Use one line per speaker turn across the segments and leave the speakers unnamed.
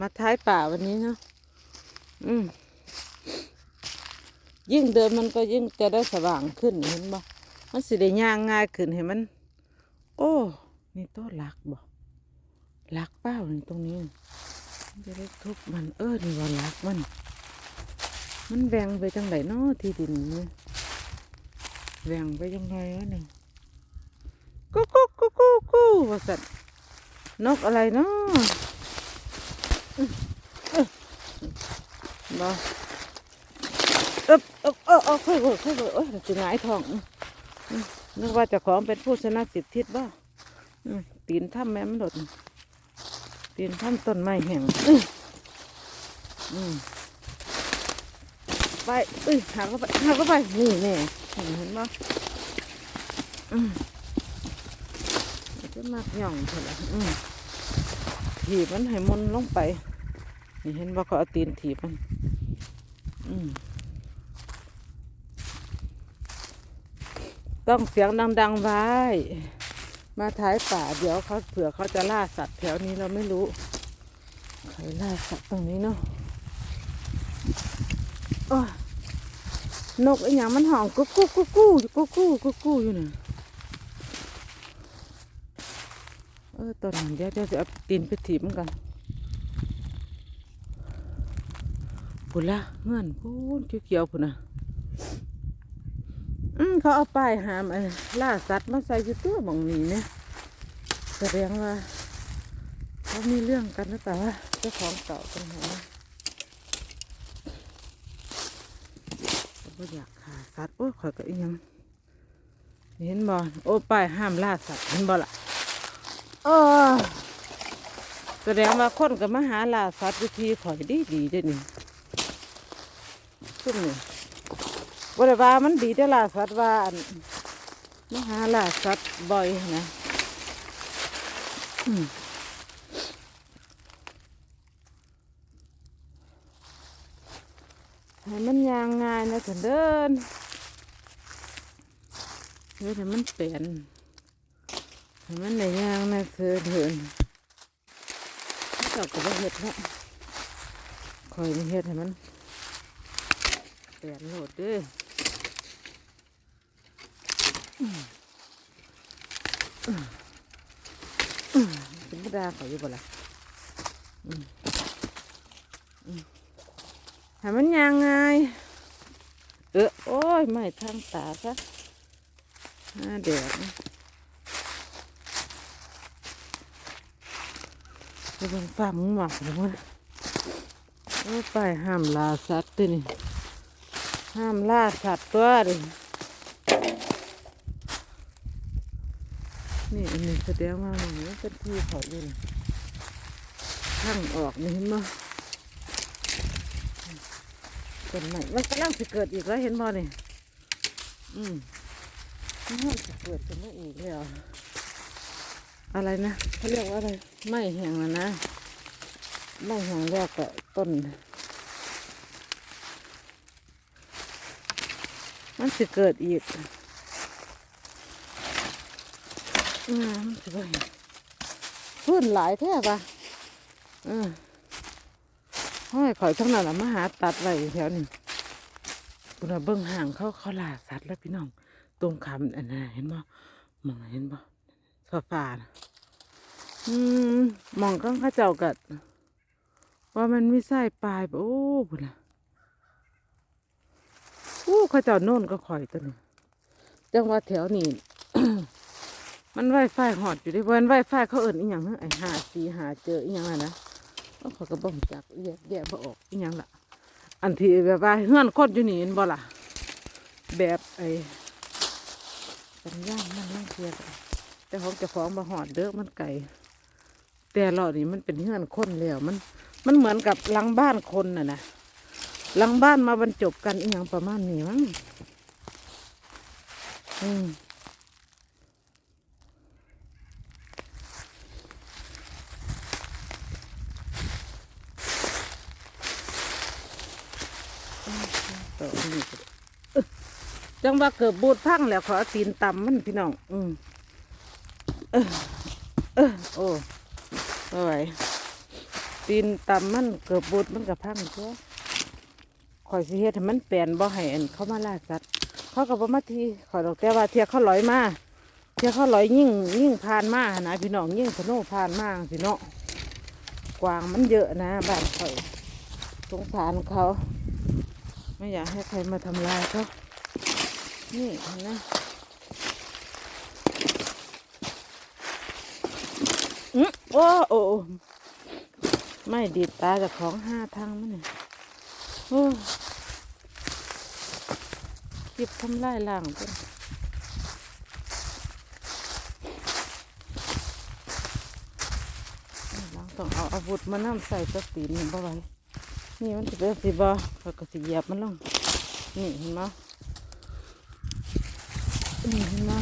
มาท้ายป่าวันนี้เนาะอืมยิ่งเดินมันก็ยิ่งจะได้สว่างขึ้นเห็นบ่มันสิได้ย่างง่ายขึ้นเห็นมัน โอ้นี่ต้นลักบ่ลักเป้านี่ตรงนี้จะได้ทุบมันเออนี่ว่าลักมัน มันแหวงไปจังไหนเนาะที่ดินนี่แหวงไปจังไงวะนี่กุ๊กกุ๊กกุ๊กกุ๊กกุ๊กว่าสัตว์นกอะไรเนาะ บ่เอ๊บเอ๊บเอ๊บเอ๊บค่อยๆค่อยๆโอ้ยจะหงายท้องอื้ออื้อนึกว่าจะของเป็นผู้ชนะสิทธิทิศบ่อื้อตีนถ้ำแม่มันหลดตีนถ้ำต้นไม้แห้งไปเอ้ยหาเข้าไปหาเข้าไปนี่แน่เห็นบ่อืมจะมากหย่องเถอะอืมถีบมันให้มันลงไป นี่เห็นบ่าเขาเอาตีนถีบมันอืมต้องเสียงดัง ๆ ไว้ มาท้ายป่าเดี๋ยวเขาเผื่อเขาจะล่าสัตว์แถวนี้เราไม่รู้ใครล่าสัตว์ตรงนี้เนาะนกไอ้หยังมันห้องกุ๊กกุ๊กกุ๊กกู้อยู่กุ๊กกู้กุ๊กกู้อยู่น่ะเออตอนนี้เดี๋ยวเดี๋ยวจะเอาตีนไปถีบมันกัน พุ่นละเงื่อนพูนเขียวๆพุ่นน่ะอืมเขาเอาป้ายหามไอ้ล่าสัตว์มาใส่อยู่ตัวหมองนี้เนี่ยแสดงว่าเขามีเรื่องกันหรือเปล่าเจ้าของเก่าเป็นไงก็อยากฆ่าสัตว์โอ้ข่อยก็อีหยังเห็นบ่โอ้ป้ายห้ามล่าสัตว์เห็นบ่ล่ะเออแสดงว่าคนกับมาหาล่าสัตว์วิธีข่อยดีดีเด้อนี่ ซุ่มนี่บ่ได้ว่ามันดีแต่ล่าสัตว์ว่าอันมาหาล่าสัตว์บ่อยนะมให้มันยางง่ายนะถึงเดินเฮ้ยให้มันเปลี่ยนให้มันในยางนะเธอเถินเจ้าก็บ่เฮ็ดเนาะคอยเฮ็ดให้มัน เปลี่ยนโหลดเด้ออืมอืมอืมธรรมดาเขาอยู่บ่ล่ะห้มันยางไง เออโอ้ย ไม่ทางตาซะหน้าแดดนะจะเป็นฟ้ามึงหมักหรือมั้งโอ้ยไปห้ามลาสัตว์ตัวนี่ ห้ามล่าสัตว์ตัวดินี่อันนี้แสดงว่ามันเป็นที่เขาอยู่นี่ข้างออกนี่เห็นมั้ยต้นใหม่มันกำลังจะเกิดอีกแล้วเห็นบ่นี่อืมมันกำลังจะเกิดขึ้นมาอีกแล้วอะไรนะเขาเรียกว่าอะไรไม่แห้งแล้วนะไม่แห้งแรกกับต้น มันจะเกิดอีกอืมมันจะไปพื้นหลายแท้ปะอืมห้อยข่อยทั้งนั้นน่ะมาหาตัดไว้แถวนี้ปุระเบิ้งห่างเขาเขาล่าสัตว์แล้วพี่น้องตรงคำอันนั้นเห็นบ่มองเห็นบ่ฟ้าฟ้านะอืมมองข้างข้าเจ้ากัดว่ามันไม่ใช่ปลายบ่โอ้บุญละ ข้าเจ้าโน่นก็ข่อยตัวนี้จังว่าแถวนี้ มันไวไฟหอดอยู่ดิเว้นไวไฟเขาเอิญอีหยังเไอ้หาสีหาเจออีหยังอะนะแล้วเขาก็บ่งจักแยกแยกบ่ออกอีหยังละอันที่แบบว่าเฮือนคนอยู่นี่เห็นบ่ล่ะแบบไอ้สัญญาณมันนั่งเทียบแต่ของจะฟ้าของมาหอดเด้อมันไก่แต่เรานี่มันเป็นเฮือนคนแล้วมัน มันเหมือนกับหลังบ้านคนน่ะนะ หลังบ้านมาบรรจบกันอีหยังประมาณนี้มั้งอืมต่อนี่จังว่าเกือบบูดพังแล้วขอตีนตำมันพี่น้อง อืมเออเออโอ้ไม่ไหวตีนต่ำมันเกือบบุดมันกับพังตัว ข่อยสิเฮ็ดให้มันแปลนบ่ให้อันเขามาล่าสัตว์เขาก็บ่มาทีข่อยดอกแต่ว่าเทียเขาลอยมาเทียเขาลอยยิ่งยิ่งผ่านมานะพี่น้องยิ่งสนุผ่านมาพี่น้องกวางมันเยอะนะบ้านข่อยสงสารเขาไม่อยากให้ใครมาทำลายเขานี่นไหมอื้อโอ้โอ้โอ้ไม่ดีดตาจากของห้าทางมันเนี่ย เก็บทำลายล่างเพิ่นเราต้องเอาอาวุธมานำใส่ตัวตีนมันบ่ไหวนี่มันจะเป็นสิบ่เขาก็สิเหยียบมันลง นี่เห็นไหมนี่เห็นไหม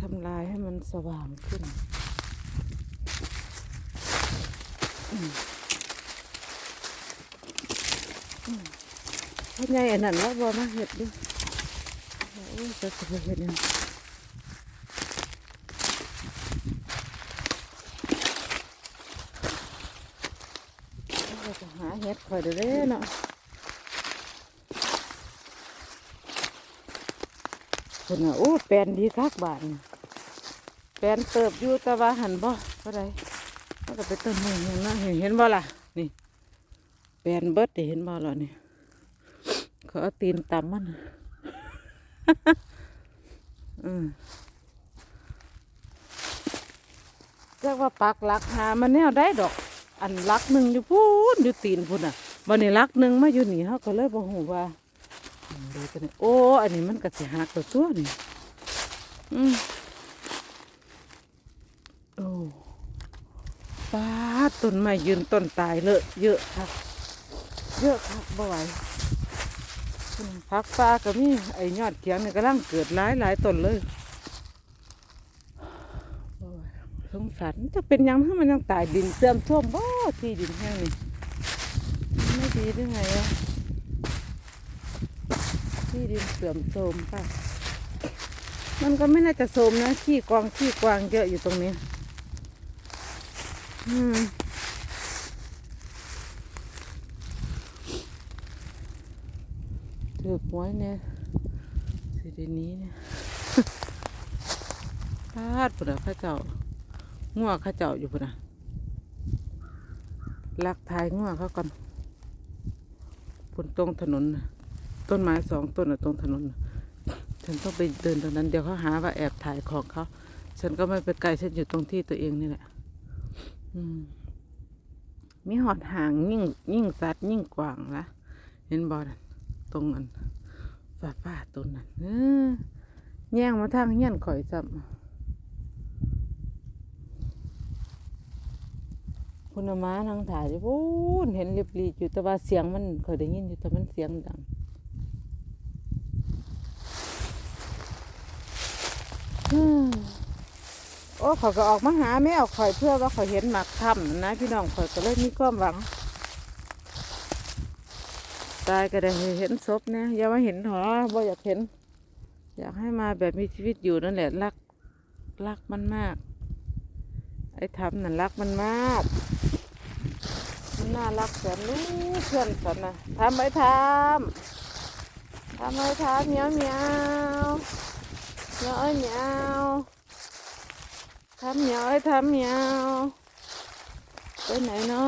ทำลายให้มันสว่างขึ้นอืมอืม เพราะไงอันนั้นว่าบ่มาเห็ดดิโอ้ยจะจะไปเห็ดยังเราจะหาเห็ดคอยเด้อเด้เนาะคนน่ะโอ้แปลนดีคักบาทนี่แปลนเติบอยู่แต่ว่าหันบ่ก็ได้ก็ไปต้นไม้เห็นนะเห็นเห็นบ่ล่ะนี่แปลนเบิดได้เห็นบ่ล่ะนี่ เขาเอาตีนตำมันน่ะอืมเรียกว่าปักหลักหามันแนวได้ดอก อันหลักหนึ่งอยู่พูนอยู่ตีนพุ่นอะวันนี้หลักหนึ่งมาอยู่นี่เขาก็เลยบ่หูว่าดูกันนี่โอ้ อันนี้มันก็สิหักตัวตัวนี่อืมโอ้ป้าดต้นไม้ยืนต้นตายเลยเยอะครับ เยอะครับบ่ไหว พักฟ้าก็มีไอ้ยอดเขียงนี่กำลังเกิดหลายหลายต้นเลยสงสารจะเป็นยังถ้ามันยังตายดินเสื่อมท่วมบ่ที่ดินแห้งนี่ไม่ดีได้ไงวะที่ดินเสื่อมโทรมป่ะมันก็ไม่น่าจะโทรมนะขี้กวางขี้กวางเยอะอยู่ตรงนี้ อืม ถือหวยเนี่ยสิเดยวนี้เนี่ยพลาดปุ่นะข้าเจ้าง่วข้าเจ้าอยู่ปุ่นอะลักทายง่วเขาก่อนปุ่นตรงถนน ต้นไม้สองต้นตรงถนน ฉันต้องไปเดินตรงนั้นเดี๋ยวเขาหาว่าแอบถ่ายของเขา ฉันก็ไม่ไปไกลฉันอยู่ตรงที่ตัวเองนี่แหละมีหอดหางยิ่งยิ่งสัตว์ยิ่งกว้างละเห็นบอล ตรงนั้นฝ้าฝ้าต้นนั้นเออแย่งมาทางเฮียนข่อยซ้ำคุณอามานั่งถ่ายอยู่พูนเห็นเรียบรีอยู่แต่ว่าเสียงมันเคยได้ยินอยู่แต่มันเสียงดังโอ้เขาก็ออกมาหาแม่ข่อยเพื่อว่าข่อยเห็นหมักถ้ำนั่นนะพี่น้องข่อยก็เลยมีความหวัง ตายก็ได้เห็นศพเนี่ยอย่ามาเห็นหรอบ่อยากเห็น อยากให้มาแบบมีชีวิตอยู่นั่นแหละรักรักมันมาก ไอ้ทำนั่นรักมันมาก มันน่ารักแสนรู้เพื่อนสันนะทำไอ้ทำทำไอ้ทำเหมียวเหมียวเหมียวเหมียวทำเหมียวเอ้ทำเหมียวไปไหนเนา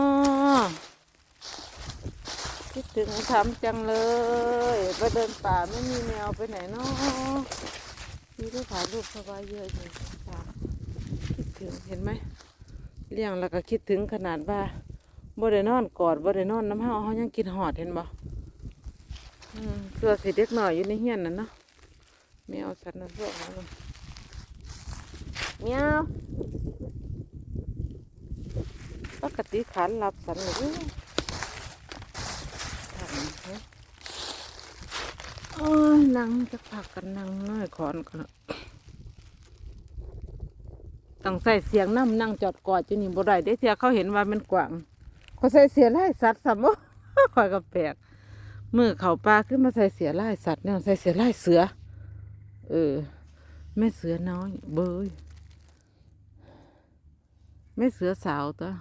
ะ คิดถึงทำจังเลยไปเดินป่าไม่มีแมวไปไหนเนาะมีรูปถ่ายรูปสบายเยอะอยู่ค่ะคิดถึงเห็นไหมเลี้ยงแล้วก็คิดถึงขนาดว่าบ่ได้นอนกอดบ่ได้นอนน้ำเฮาเฮายังกินหอดเห็นบ่เสื้อสีเด็กหน่อยอยู่ในเฮียนนั่นเนาะแมวสันนพวกนั้นเนาะเมียวปกติขันหลับสันเลยเด้อขันเฮ้ยโอ้ย นั่งจะพักกันนั่งน้อยขอนกันต้องใส่เสียงน้ำนั่งจอดกอดจะนี่บ่ได้เด้เทียเขาเห็นว่ามันกว้างเขาใส่เสียไล่สัตว์สมมคอยก็แปลกมือเขาปลาขึ้นมาใส่เสียไล่สัตว์เนี่ยใส่เสียไล่เสือ เออแม่เสือน้อยเบยแม่เสือสาวตัว